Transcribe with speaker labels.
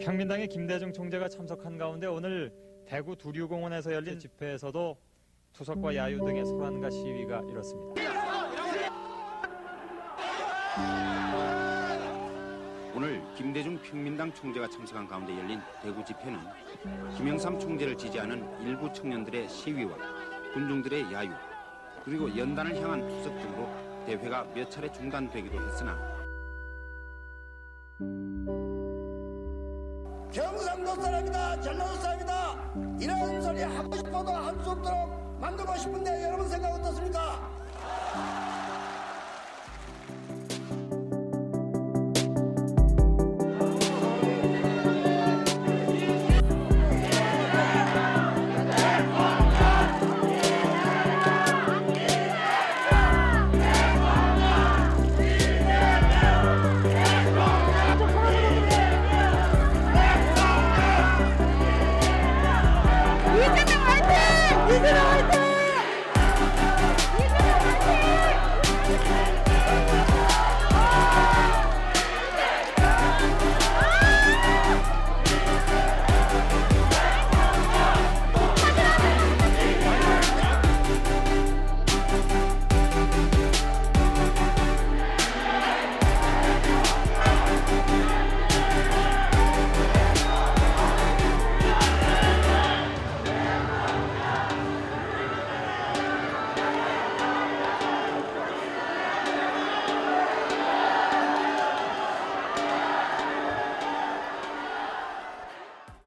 Speaker 1: 평민당의 김대중 총재가 참석한 가운데 오늘 대구 두류공원에서 열린 집회에서도 투석과 야유 등의 소란과 시위가 이렇습니다.
Speaker 2: 오늘 김대중 평민당 총재가 참석한 가운데 열린 대구 집회는 김영삼 총재를 지지하는 일부 청년들의 시위와 군중들의 야유 그리고 연단을 향한 투석 등으로 대회가 몇 차례 중단되기도 했으나
Speaker 3: 경상도 사람이다 전라도 사람이다 이런 소리 하고 싶어도 할 수 없도록 만들고 싶은데 여러분?